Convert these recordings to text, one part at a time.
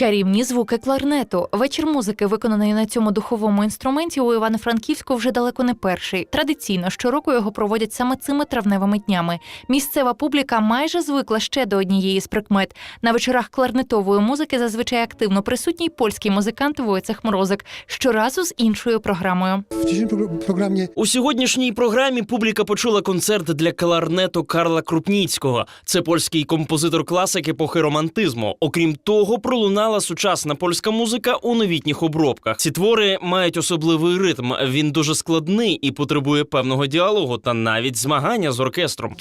Чарівні звуки кларнету. Вечір музики, виконаний на цьому духовому інструменті, у Івано-Франківську вже далеко не перший. Традиційно щороку його проводять саме цими травневими днями. Місцева публіка майже звикла ще до однієї з прикмет. На вечорах кларнетової музики зазвичай активно присутній польський музикант Войцех Морозик, щоразу з іншою програмою. У сьогоднішній програмі публіка почула концерт для кларнету Карла Крупніцького. Це польський композитор класик епохи романтизму. Окрім того, пролунала сучасна польська музика у новітніх обробках. Ці твори мають особливий ритм. Він дуже складний і потребує певного діалогу та навіть змагання з оркестром.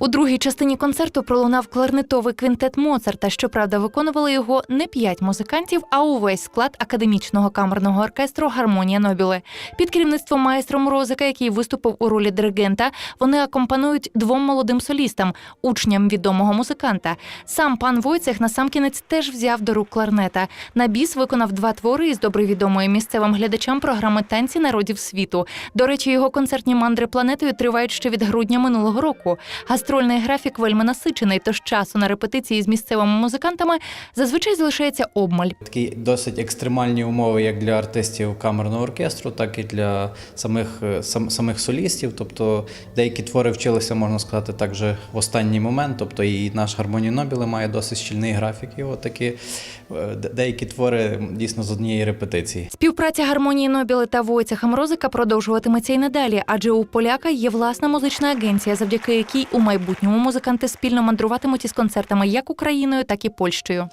У другій частині концерту пролунав кларнетовий квінтет Моцарта. Щоправда, виконували його не п'ять музикантів, а увесь склад академічного камерного оркестру Гармонія Нобіле. Під керівництвом маестро Морозика, який виступив у ролі диригента, вони акомпанують двом молодим солістам, учням відомого музиканта. Сам пан Войцех насамкінець теж взяв до рук кларнета. На біс виконав два твори із добре відомої місцевим глядачам програми танці народів світу. До речі, його концертні мандри планетою тривають ще від грудня минулого року. Гастрольний графік вельми насичений, тож часу на репетиції з місцевими музикантами зазвичай залишається обмаль. Такі досить екстремальні умови як для артистів камерного оркестру, так і для самих, е, сам, самих солістів. Тобто деякі твори вчилися, можна сказати, так же в останній момент. Тобто і наш гармоній Нобіле має досить щільний графік. От такі е, деякі твори дійсно з однієї репетиції. Співпраця гармонії Нобіли та Войцеха Мрозика продовжуватиметься й надалі, адже у поляка є власна музична агенція, завдяки якій у майбутньому музиканти спільно мандруватимуть із концертами як Україною, так і Польщею.